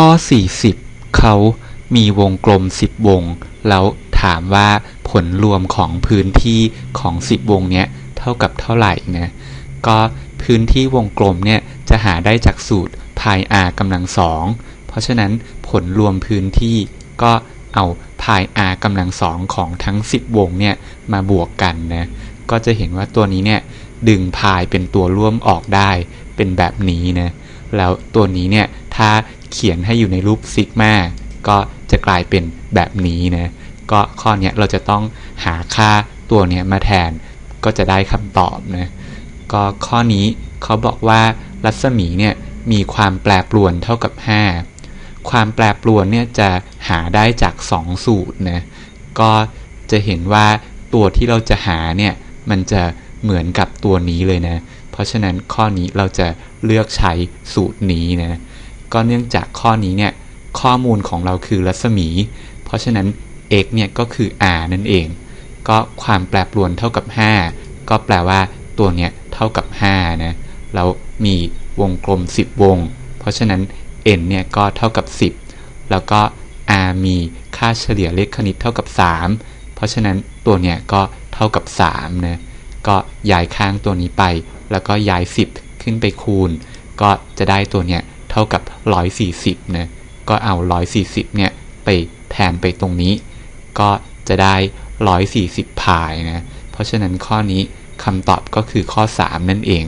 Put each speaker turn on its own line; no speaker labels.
ข้อ 40 เขามีวงกลม 10 วง แล้วถามว่าผลรวมของพื้นที่ของ 10 วงเนี้ยเท่ากับเท่าไหร่นะก็พื้นที่วงกลมเนี่ยจะหาได้จากสูตร pi r กำลังสองเพราะฉะนั้นผลรวมพื้นที่ก็เอา pi r กำลังสองของทั้ง 10 วงเนี่ยมาบวกกันนะก็จะเห็นว่าตัวนี้เนี่ยดึง pi เป็นตัวร่วมออกได้เป็นแบบนี้นะแล้วตัวนี้เนี่ยถ้า เขียนให้อยู่ในรูปซิกมาก็จะกลายเป็นแบบนี้นะก็ข้อนี้เราจะต้องหาค่าตัวนี้มาแทนก็จะได้คำตอบนะก็ข้อนี้เขาบอกว่ารัศมีเนี่ยมีความแปรปรวนเท่ากับ 5 ความแปรปรวนเนี่ยจะหาได้จาก 2 สูตรนะก็จะเห็นว่าตัวที่เราจะหาเนี่ยมันจะเหมือนกับตัวนี้เลยนะ เพราะฉะนั้นข้อนี้เราจะเลือกใช้สูตรนี้นะ ก็เนื่องจากข้อนี้เนี่ยข้อมูลของเราคือรัศมี เพราะฉะนั้น x เนี่ยก็คือ r นั่นเอง ก็ความแปรปรวนเท่ากับ 5 ก็แปลว่าตัวเนี้ยเท่ากับ5นะแล้วมีวงกลม 10 วง เพราะฉะนั้น n เนี่ยก็เท่ากับ 10 แล้วก็ r มีค่าเฉลี่ยเลขคณิตเท่ากับ 3 เพราะฉะนั้นตัวเนี้ยก็เท่ากับ3นะก็ย้ายข้างตัวนี้ไป แล้วก็ย้าย 10 ขึ้นไปคูณ ก็จะได้ตัวเนี้ย เท่ากับ 140นะก็เอา 140เนี่ยไปแทนไปตรงนี้ ก็จะได้ 140พายนะเพราะฉะนั้นข้อนี้คำตอบก็คือข้อ 3 นั่นเอง